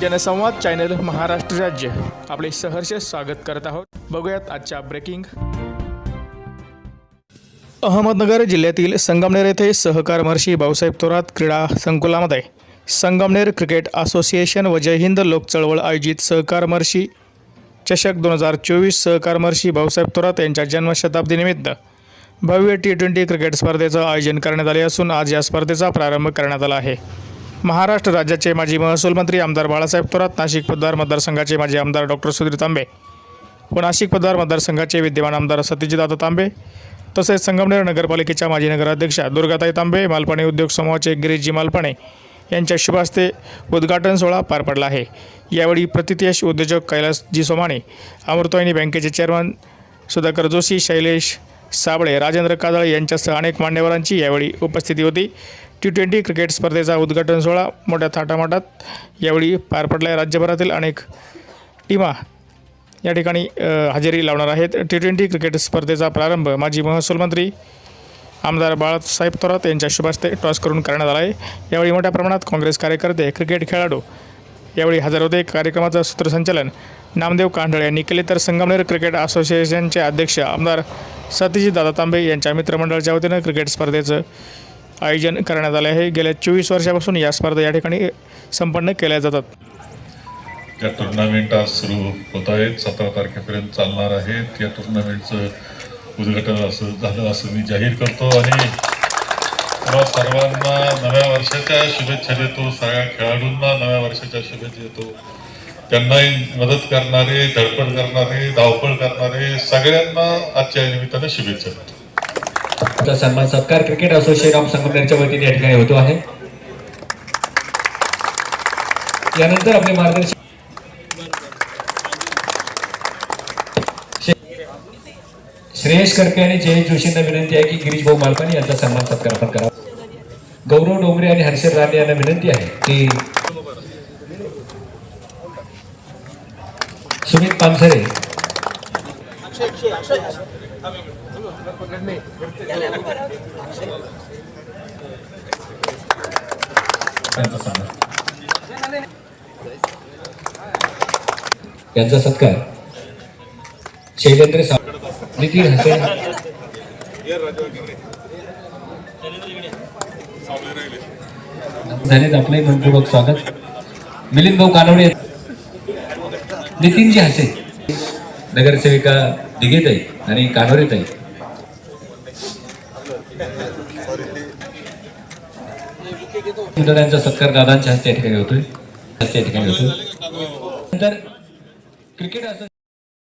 जनसंवाद चॅनल महाराष्ट्र राज्य. आपले सहर्ष स्वागत करत आहोत. बघूयात आजच्या ब्रेकिंग अहमदनगर जिल्ह्यातील संगमनेर येथे सहकार महर्षी भाऊसाहेब थोरात क्रीडा संकुलामध्ये संगमनेर क्रिकेट असोसिएशन व जय हिंद लोक चळवळ आयोजित सहकार महर्षी चषक दोन हजार चोवीस सहकार महर्षी भाऊसाहेब थोरात यांच्या जन्मशताब्दीनिमित्त भव्य टी ट्वेंटी क्रिकेट स्पर्धेचं आयोजन करण्यात आले असून आज या स्पर्धेचा प्रारंभ करण्यात आला आहे. महाराष्ट्र राज्याचे माजी महसूल मंत्री आमदार बाळासाहेब थोरात नाशिक पदवार मतदारसंघाचे माजी आमदार डॉक्टर सुधीर तांबे व नाशिक पदवार मतदारसंघाचे विद्यमान आमदार सत्यजितदादा तांबे तसेच संगमनेर नगरपालिकेच्या माजी नगराध्यक्षा दुर्गाताई तांबे मालपाणी उद्योग समूहाचे गिरीशजी मालपाणे यांच्या शुभ हस्ते उद्घाटन सोहळा पार पडला आहे. यावेळी प्रतितयश उद्योजक कैलासजी सोमाणे अमृतवाहिनी बँकेचे चेअरमन सुधाकर जोशी शैलेश साबळे राजेंद्र कादळे यांच्यासह अनेक मान्यवरांची यावेळी उपस्थिती होती. टी ट्वेंटी क्रिकेट स्पर्धेचा उद्घाटन सोहळा मोठ्या थाटामाटात यावेळी पार पडला राज्यभरातील अनेक टीमा या ठिकाणी हजेरी लावणार आहेत. टी ट्वेंटी क्रिकेट स्पर्धेचा प्रारंभ माजी महसूल मंत्री आमदार बाळासाहेब थोरात यांच्या शुभास्ते टॉस करून करण्यात आला आहे यावेळी मोठ्या प्रमाणात काँग्रेस कार्यकर्ते क्रिकेट खेळाडू यावेळी हजर होते. कार्यक्रमाचं सूत्रसंचालन नामदेव कांढळे यांनी केले. तर संगमनेर क्रिकेट असोसिएशनचे अध्यक्ष आमदार सतीजी दादा तांबे यांच्या मित्रमंडळाच्या वतीनं क्रिकेट स्पर्धेचं आयोजन करण्यात आले आहे. गेल्या चोवीस वर्षापासून या स्पर्धा या ठिकाणी संपन्न केल्या जातात. त्या टुर्नामेंट आज सुरू होत आहेत सतरा तारखेपर्यंत चालणार आहेत. या टुर्नामेंटचं उद्घाटन असं झालं असं मी जाहीर करतो आणि तुम्हा सर्वांना नव्या वर्षाच्या शुभेच्छा देतो. सगळ्या खेळाडूंना नव्या वर्षाच्या शुभेच्छा देतो. त्यांनाही मदत करणारे धडपड करणारे धावपळ करणारे सगळ्यांना आजच्या निमित्तानं शुभेच्छा देतो. चा सन्मान सत्कार क्रिकेट असोसिएशन ऑफ संगमनेरच्या वतीने या ठिकाणी होतो आहे. यानंतर आपले मार्गदर्शक श्रेयश श्रेयस करपे आणि जयंत जोशींना विनंती आहे की गिरीश भाऊ मालपानी यांचा सन्मान सत्कार आपण करावा. गौरव डोंगरे आणि हर्षद राणे यांना विनंती आहे की सुमित पानसरे यांचा सत्कार. शैलेंद्र नितीन हसे झालेत आपलंही मनपूर्वक स्वागत. मिलिंद भाऊ कानवडे. नितीनजी हसे नगरसेविका दिघेताई आणि कानवरेताई त्यांचा सत्कार दादांच्या हस्ते या ठिकाणी होतोय. हस्ते या ठिकाणी होतोय. नंतर क्रिकेट असं